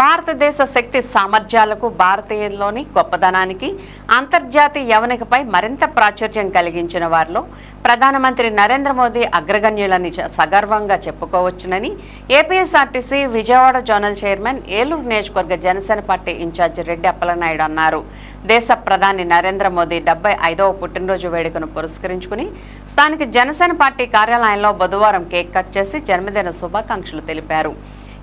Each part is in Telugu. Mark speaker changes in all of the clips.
Speaker 1: భారతదేశ శక్తి సామర్థ్యాలకు భారతీయుల్లోని గొప్పదనానికి అంతర్జాతీయ యవనికపై మరింత ప్రాచుర్యం కలిగించిన వారిలో ప్రధానమంత్రి నరేంద్ర మోదీ అగ్రగణ్యులని సగర్వంగా చెప్పుకోవచ్చునని APSRTC Vijayawada zonal chairman Eluru నియోజకవర్గ Janasena party in charge Reddy Appalanaidu అన్నారు. దేశ ప్రధాని నరేంద్ర మోదీ డెబ్బై ఐదవ పుట్టినరోజు వేడుకను పురస్కరించుకుని స్థానిక జనసేన పార్టీ కార్యాలయంలో బుధవారం కేక్ కట్ చేసి జన్మదిన శుభాకాంక్షలు తెలిపారు.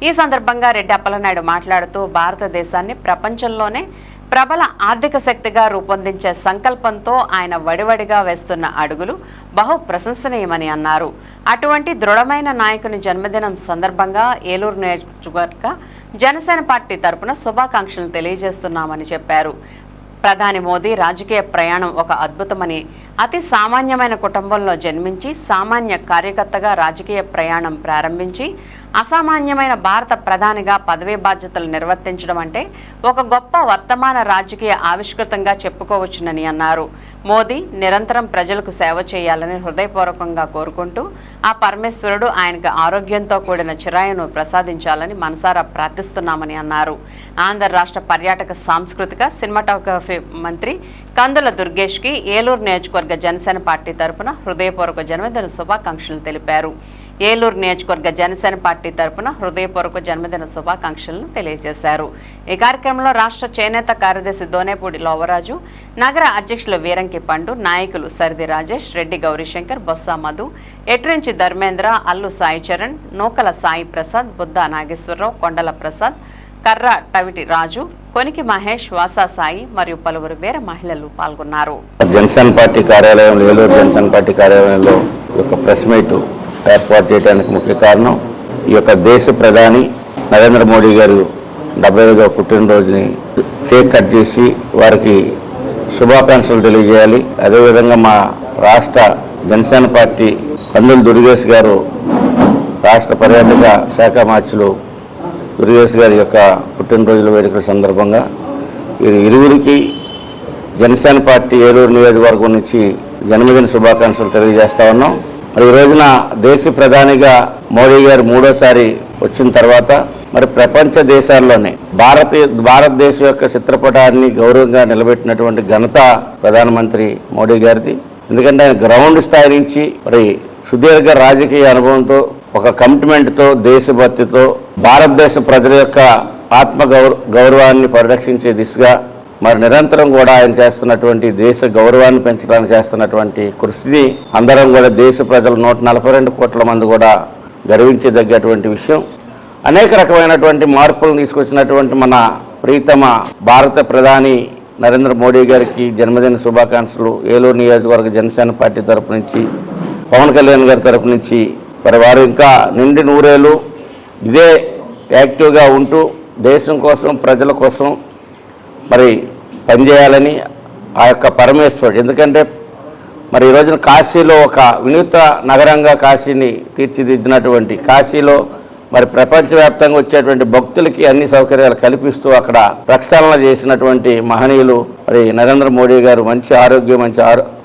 Speaker 1: ఈ సందర్భంగా రెడ్డి అప్పలనాయుడు మాట్లాడుతూ భారతదేశాన్ని ప్రపంచంలోనే ప్రబల ఆర్థిక శక్తిగా రూపొందించే సంకల్పంతో ఆయన వడివడిగా వేస్తున్న అడుగులు బహు ప్రశంసనీయమని అన్నారు. అటువంటి దృఢమైన నాయకుని జన్మదినం సందర్భంగా ఏలూరు నియోజకవర్గ జనసేన పార్టీ తరపున శుభాకాంక్షలు తెలియజేస్తున్నామని చెప్పారు. ప్రధాని మోదీ రాజకీయ ప్రయాణం ఒక అద్భుతమని అతి సామాన్యమైన కుటుంబంలో జన్మించి సామాన్య కార్యకర్తగా రాజకీయ ప్రయాణం ప్రారంభించి అసామాన్యమైన భారత ప్రధానిగా పదవీ బాధ్యతలు నిర్వర్తించడం అంటే ఒక గొప్ప వర్తమాన రాజకీయ ఆవిష్కృతంగా చెప్పుకోవచ్చునని అన్నారు. మోదీ నిరంతరం ప్రజలకు సేవ చేయాలని హృదయపూర్వకంగా కోరుకుంటూ ఆ పరమేశ్వరుడు ఆయనకు ఆరోగ్యంతో కూడిన చిరాయను ప్రసాదించాలని మనసారా ప్రార్థిస్తున్నామని అన్నారు. ఆంధ్ర రాష్ట్ర పర్యాటక సాంస్కృతిక సినిమాటోగ్రఫీ మంత్రి కందుల దుర్గేష్కి ఏలూరు నియోజకవర్గ జనసేన పార్టీ తరపున హృదయపూర్వక జన్మదిన శుభాకాంక్షలు తెలిపారు. ఏలూరు నియోజకవర్గ జనసేన పార్టీ తరపున హృదయపూర్వక జన్మదిన శుభాకాంక్షలను తెలియజేశారు. ఈ కార్యక్రమంలో రాష్ట్ర చేనేత కార్యదర్శి దోనేపూడి లోవరాజు నగర అధ్యక్షులు వీరంకి పండు నాయకులు సరిది రాజేష్ రెడ్డి గౌరీశంకర్ బొత్స మధు ఎట్రించి ధర్మేంద్ర అల్లు సాయి చరణ్ నూకల సాయి ప్రసాద్ బుద్ధ నాగేశ్వరరావు కొండల ప్రసాద్ కర్ర టవిటి రాజు కొనికి మహేష్ వాసా సాయి మరియు పలువురు వేర మహిళలు పాల్గొన్నారు.
Speaker 2: జనసేన పార్టీ కార్యాలయంలో ఏలూరు జనసేన పార్టీ కార్యాలయంలో ఒక ప్రెస్ మీట్ ఏర్పాటు చేయడానికి ముఖ్య కారణం ఈ యొక్క దేశ ప్రధాని నరేంద్ర మోడీ గారు డెబ్బై ఐదవ పుట్టినరోజుని కేక్ కట్ చేసి వారికి శుభాకాంక్షలు తెలియజేయాలి. అదేవిధంగా మా రాష్ట్ర జనసేన పార్టీ కందులు దుర్గేష్ గారు రాష్ట్ర పర్యాటక శాఖ మార్చులు దుర్గేష్ గారి యొక్క పుట్టినరోజుల వేడుకల సందర్భంగా వీరి ఇరువురికి జనసేన పార్టీ ఏలూరు నియోజకవర్గం నుంచి జన్మదిన శుభాకాంక్షలు తెలియజేస్తా ఉన్నాం. మరి ఈ రోజున దేశ ప్రధానిగా మోడీ గారు మూడోసారి వచ్చిన తర్వాత మరి ప్రపంచ దేశాల్లోనే భారత భారతదేశం యొక్క చిత్రపటాన్ని గౌరవంగా నిలబెట్టినటువంటి ఘనత ప్రధానమంత్రి మోడీ గారిది. ఎందుకంటే ఆయన గ్రౌండ్ స్థాయి నుంచి మరి సుదీర్ఘ రాజకీయ అనుభవంతో ఒక కమిట్మెంట్తో దేశభక్తితో భారతదేశ ప్రజల యొక్క ఆత్మ గౌర గౌరవాన్ని పరిరక్షించే దిశగా మరి నిరంతరం కూడా ఆయన చేస్తున్నటువంటి దేశ గౌరవాన్ని పెంచడానికి చేస్తున్నటువంటి కృషిని అందరం కూడా దేశ ప్రజలు నూట నలభై రెండు కోట్ల మంది కూడా గర్వించదగ్గటువంటి విషయం. అనేక రకమైనటువంటి మార్పులను తీసుకొచ్చినటువంటి మన ప్రీతమ భారత ప్రధాని నరేంద్ర మోడీ గారికి జన్మదిన శుభాకాంక్షలు. ఏలూరు నియోజకవర్గ జనసేన పార్టీ తరపు నుంచి పవన్ కళ్యాణ్ గారి తరపు నుంచి. మరి వారు ఇంకా నిండి నూరేళ్ళు ఇదే యాక్టివ్గా ఉంటూ దేశం కోసం ప్రజల కోసం మరి పనిచేయాలని ఆ యొక్క పరమేశ్వరుడు. ఎందుకంటే మరి ఈ రోజున కాశీలో ఒక వినూత నగరంగా కాశీని తీర్చిదిద్దినటువంటి కాశీలో మరి ప్రపంచవ్యాప్తంగా వచ్చేటువంటి భక్తులకి అన్ని సౌకర్యాలు కల్పిస్తూ అక్కడ ప్రక్షాళన చేసినటువంటి మహనీయులు మరి నరేంద్ర మోడీ గారు మంచి ఆరోగ్యం మంచి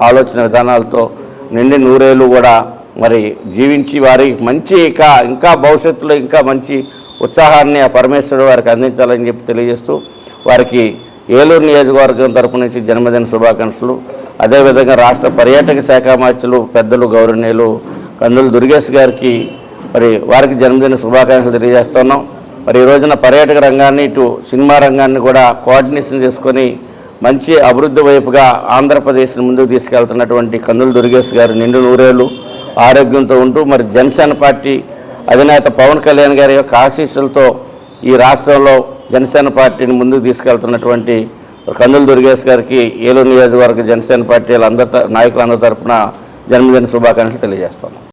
Speaker 2: ఆలోచన విధానాలతో నిండి నూరేళ్ళు కూడా మరి జీవించి వారి మంచి ఇంకా ఇంకా భవిష్యత్తులో ఇంకా మంచి ఉత్సాహాన్ని ఆ పరమేశ్వరుడు వారికి అందించాలని చెప్పి తెలియజేస్తూ వారికి ఏలూరు నియోజకవర్గం తరపు నుంచి జన్మదిన శుభాకాంక్షలు. అదేవిధంగా రాష్ట్ర పర్యాటక శాఖ మార్చులు పెద్దలు గౌరవనీయులు కందులు దుర్గేష్ గారికి మరి వారికి జన్మదిన శుభాకాంక్షలు తెలియజేస్తున్నాం. మరి ఈ రోజున పర్యాటక రంగాన్ని ఇటు సినిమా రంగాన్ని కూడా కోఆర్డినేషన్ చేసుకొని మంచి అభివృద్ధి వైపుగా ఆంధ్రప్రదేశ్ని ముందుకు తీసుకెళ్తున్నటువంటి కందులు దుర్గేష్ గారు నిండు నూరేళ్ళు ఆరోగ్యంతో ఉంటూ మరి జనసేన పార్టీ అధినేత పవన్ కళ్యాణ్ గారి యొక్క ఆశీస్సులతో ఈ రాష్ట్రంలో జనసేన పార్టీని ముందుకు తీసుకెళ్తున్నటువంటి కందుల దుర్గేష్ గారికి ఏలూరు నియోజకవర్గ జనసేన పార్టీ అందరి నాయకులందరి తరపున జన్మదిన శుభాకాంక్షలు తెలియజేస్తున్నాం.